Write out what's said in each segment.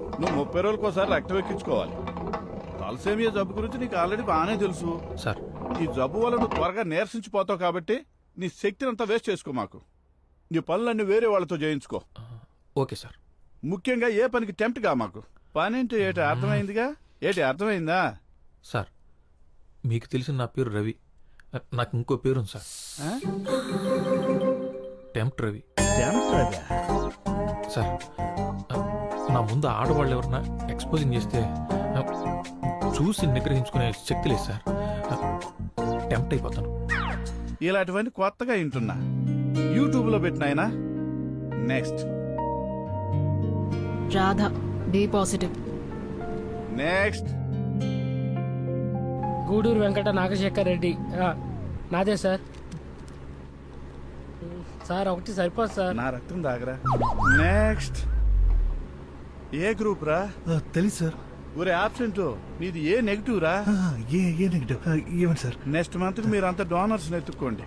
నువ్వు ముప్పై రోజులకోసారి రక్తం ఎక్కించుకోవాలి. తలసేమియా జబ్బు గురించి నీకు ఆల్రెడీ బాగానే తెలుసు. సార్. ఈ జబ్బు వల్ల నువ్వు త్వరగా నీరసించిపోతావు కాబట్టి నీ శక్తిని అంతా వేస్ట్ చేసుకో మాకు. నీ పనులన్నీ వేరే వాళ్ళతో చేయించుకో. ఆ, ఓకే సార్. ముఖ్యంగా ఏ పనికి టెంప్ట్గా మాకు? పని అంటే ఏటి అర్థమైందిగా? ఏటి అర్థమైందా? సార్ మీకు తెలిసిన నా పేరు రవి. ఆ, నాకు ఇంకో పేరు ఉంది sir? Tempt Ravi. Tempt? Sir నా ముందు ఆడవాళ్ళు ఎవరన్నా ఎక్స్పోజింగ్ చేస్తే చూసి నిగ్రహించుకునే శక్తి లేదు సార్. టెంప్ట్ అయిపోతాను. ఇలాంటివన్నీ కొత్తగా వింటున్నా. యూట్యూబ్లో పెట్టినాయనా next. Radha B positive. Next. Guduru Venkata Nagasekhar Reddy. ఆ, నాదే సార్. సార్ ఒకటి సరిపోదు సార్. నా రక్తం దాగరా నెక్స్ట్. ఏ గ్రూప్ రా? ఆ, తెలీదు సార్. ఒరే ఆబ్సెంట్ నీది ఏ నెగిటివ్ రా? ఏ ఏ నెగిటివ్ ఏమండి సార్? నెక్స్ట్ మంత్కి మీరు అంతా డోనర్స్ ఎత్తుక్కోండి.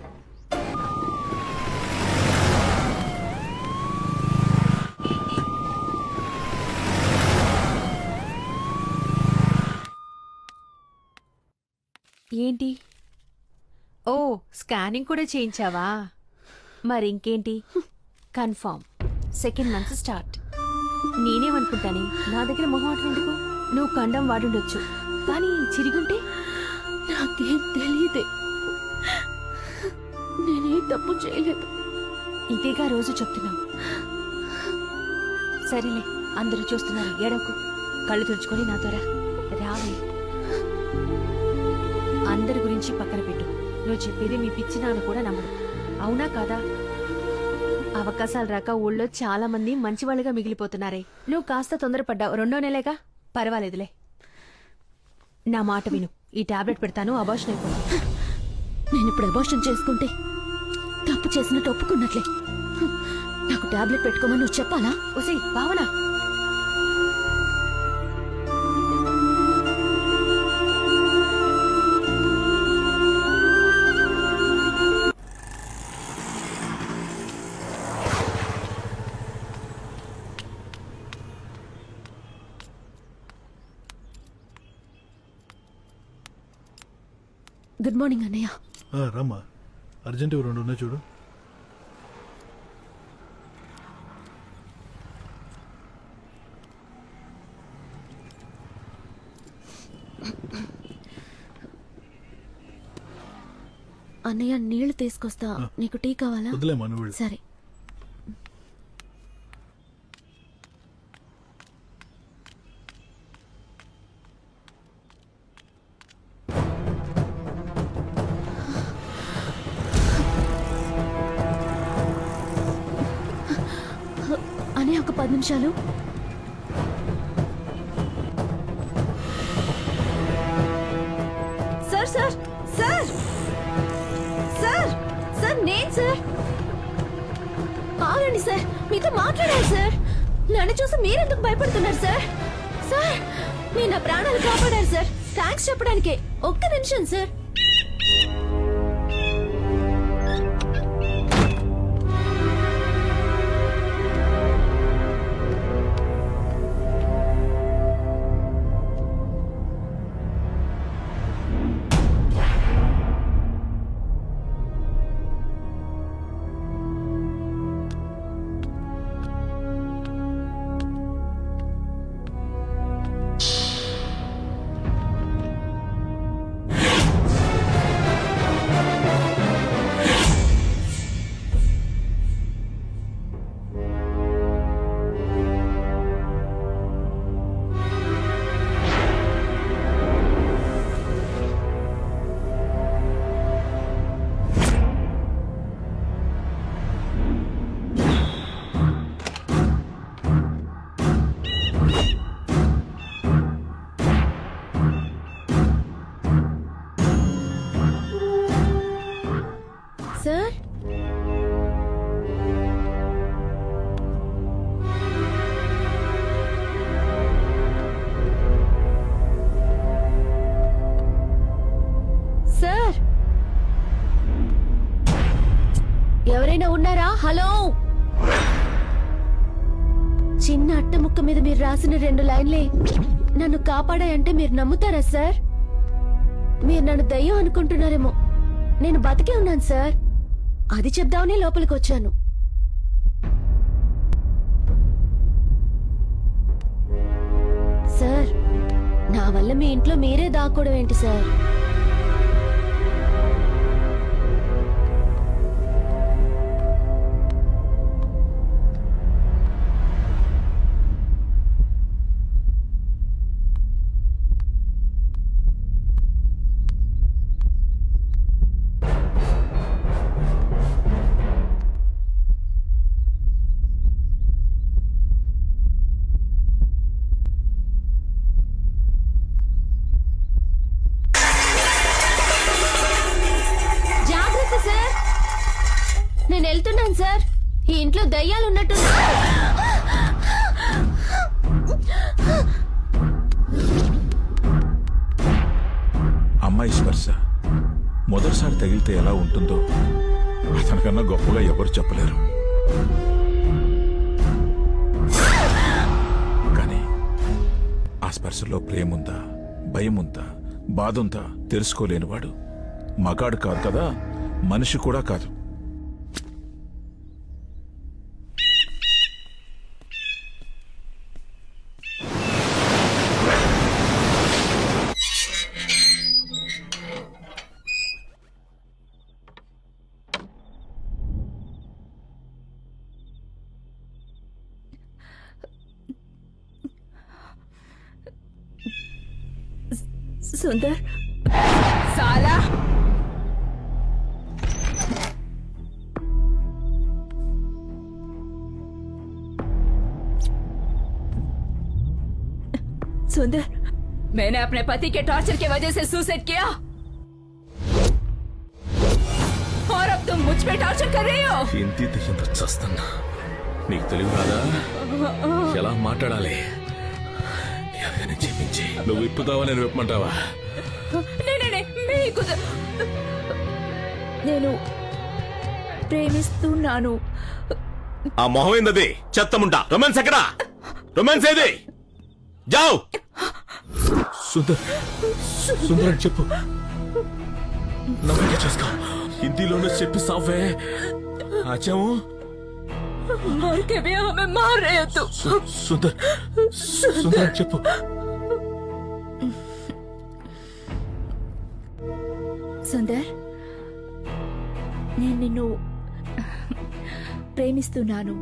ఏంటి? ఓ స్కానింగ్ కూడా చేయించావా? మరి ఇంకేంటి కన్ఫర్మ్ సెకండ్ మంత్ స్టార్ట్ నేనేమనుకుంటానే? నా దగ్గర మొహమాటం ఎందుకు? నువ్వు కండం వాడుండొచ్చు. కానీ చిరిగుంటే? నాకేం తెలియదే నేనే తప్పు చేయలేదు. ఇదేగా రోజు చెప్తున్నావు. సరేలే అందరూ చూస్తున్నారు. ఏడవకు. కళ్ళు తుడుచుకొని నాతో రా. రావే. అందరి గురించి పక్కన పెట్టు. నువ్వు చెప్పేది మీ పిచ్చి నాన్న కూడా నమ్మడు. అవునా కాదా? అవకాశాలు రాక ఊళ్ళో చాలా మంది మంచివాళ్ళుగా మిగిలిపోతున్నారే. నువ్వు కాస్త తొందరపడ్డావు. రెండో నెలేగా? పర్వాలేదులే. నా మాట విను. ఈ టాబ్లెట్ పెడతాను అబార్షన్ అయిపోతుంది నేను ఇప్పుడు అబార్షన్ చేసుకుంటే తప్పు చేసినట్టు ఒప్పుకున్నట్లే. నాకు టాబ్లెట్ పెట్టుకోమని నువ్వు చెప్పాలా? ఉసే భావనా. గుడ్ మార్నింగ్ అన్నయ్య రమ్మా. అర్జెంట్ రెండు ఉన్నాయి చూడు. అన్నయ్య నీళ్ళు తీసుకొస్తా. నీకు టీ కావాలా? వదిలేమా నువ్వు వెళ్ళు. సరే. పది నిమిషాలు. Sir sir sir. Sir sir నేను సార్. ఆగండి సార్. మీతో మాట్లాడాలి సార్. నన్ను చూసి మీరెందుకు భయపడుతున్నారు సార్? సార్ మీరు నా ప్రాణాలు కాపాడారు సార్. థ్యాంక్స్ చెప్పడానికే ఒక్క నిమిషం సార్. మీద మీరు రాసిన రెండు లైన్లే నన్ను కాపాడాయంటే మీరు నమ్ముతారా సార్? మీరు నన్ను దయ్యం అనుకుంటున్నారేమో. నేను బతికే ఉన్నాను సార్. అది చెప్దామని లోపలికి వచ్చాను సార్ నా వల్ల మీ ఇంట్లో మీరే దాక్కోవడం ఏంటి సార్? జాగ్రత్త సార్? నేను వెళ్తున్నాను సార్. ఈ ఇంట్లో దయ్యాలు ఉన్నట్టు అమ్మాయి స్పర్శ మొదటిసారి తగిలితే ఎలా ఉంటుందో అతనికన్నా గొప్పగా ఎవరు చెప్పలేరు. కానీ ఆ స్పర్శలో ప్రేముందా భయముందా బాధుందా తెలుసుకోలేనివాడు మగాడు కాదు కదా? మనిషి కూడా కాదు. సుందర్? सुंदर मैंने अपने पति के टॉर्चर की वजह से सुसाइड किया और अब तुम मुझ पे टॉर्चर कर रही हो ఇంటి ఎంత చస్తున్నా నీకు తెలివి రాదా ఎలా మాట్లాడాలి ఎవరైనా చెప్పించి నువ్వు విప్పుతావా నేను విప్పమంటావా नहीं नहीं नहीं मैं ही कुछ నేను ప్రేమిస్తున్నాను ఆ మొహం ఏందది చెత్తముంటా రొమాన్స్ ఎక్కడా రొమాన్స్ ఏది జావ్ సుందర్ సుందర్ అని చెప్పు నమ్మకం చేసుకో హిందీలోనే చెప్పి సావే ఆచాము मर के भी हमें मार रहे हो तुम సుందర్ సుందర్ అని చెప్పు సుందర్ నేను నిన్ను ప్రేమిస్తున్నాను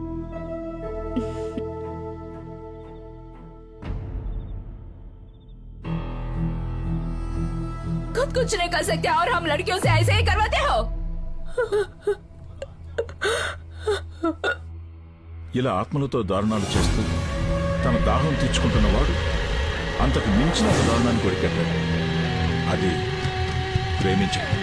खुद कुछ नहीं कर सकते और हम लड़कियों से ऐसे ही करवाते हो ఇలా ఆత్మలతో దారుణాలు చేస్తూ తన దాహం తీర్చుకుంటున్నవాడు అంతకు మించిన ఒక దారుణాన్ని కొరికెట్టాడు అది ప్రేమించాడు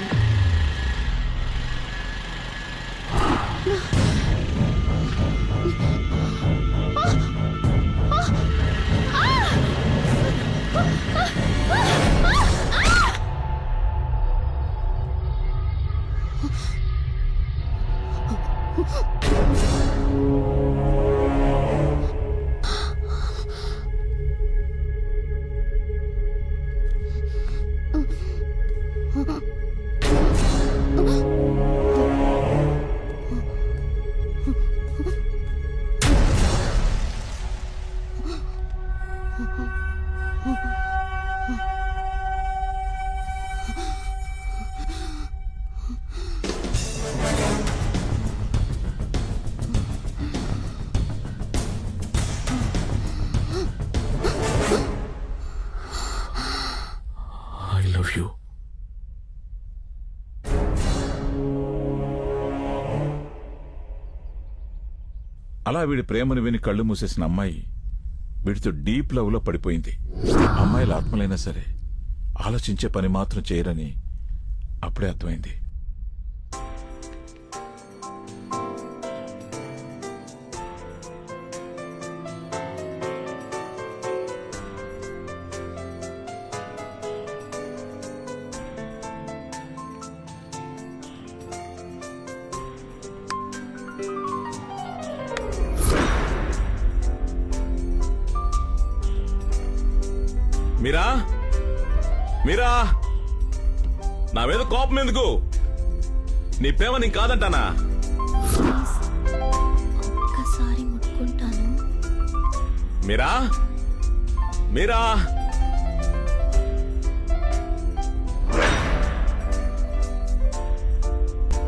అలా వీడి ప్రేమను విని కళ్ళు మూసేసిన అమ్మాయి వీడితో డీప్ లవ్లో పడిపోయింది. అమ్మాయిల ఆత్మలైనా సరే ఆలోచించే పని మాత్రం చేయరని అప్పుడే అర్థమైంది. మీరా? నా మీద కోపం ఎందుకు? నీ ప్రేమ నీకు కాదంటానా? ఒక్కసారి ముట్టుకుంటాను. మీరా? మీరా?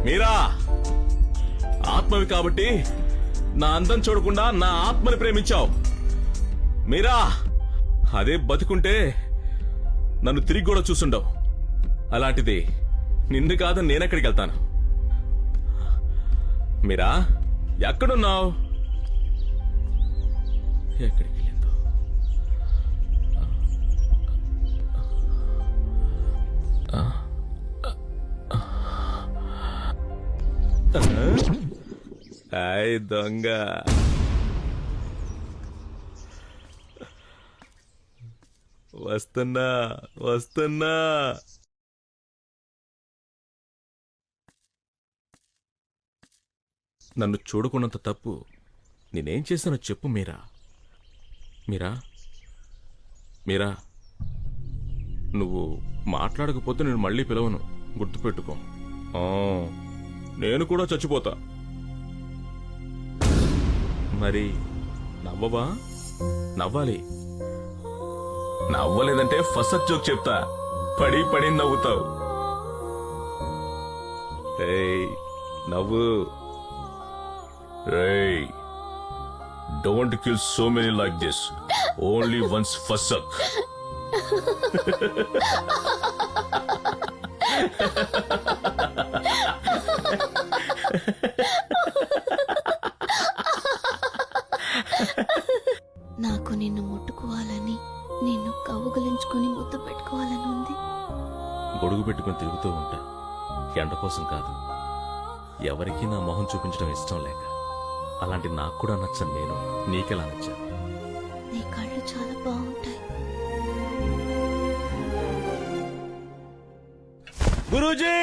మీరా? ఆత్మవి కాబట్టి నా అందం చూడకుండా నా ఆత్మని ప్రేమించావు. మీరా? అదే బతుకుంటే నన్ను తిరిగి కూడా చూసుండవు. అలాంటిది నిన్ను కాదని నేనెక్కడికి వెళ్తాను. మీరా ఎక్కడున్నావు? ఎక్కడికి వెళ్ళిందో? దొంగ. వస్తున్నా వస్తున్నా. నన్ను చూడకున్నంత తప్పు నేనేం చేశానో చెప్పు మీరా. మీరా? మీరా? నువ్వు మాట్లాడకపోతే నేను మళ్ళీ పిలవను. గుర్తుపెట్టుకో. నేను కూడా చచ్చిపోతా. మరి నవ్వవా? నవ్వాలి. నవ్వలేదంటే ఫస్ట్ జోక్ చెప్తా. పడి పడి నవ్వుతావు. నవ్వు. రేయ్ don't kill so many like this. Only once ఫసక్ నాకు నిన్ను ముట్టు కవ్వుగలించుకుని ముద్దు పెట్టుకోవాలని ఉంది. గొడుగు పెట్టుకుని తిరుగుతూ ఉంటా. ఎండ కోసం కాదు. ఎవరికీ నా మొహం చూపించడం ఇష్టం లేక. అలాంటి నాకు కూడా నచ్చను నేను నీకెలా నచ్చా నీ కళ్ళు చాలా బాగుంటాయి. గురూజీ!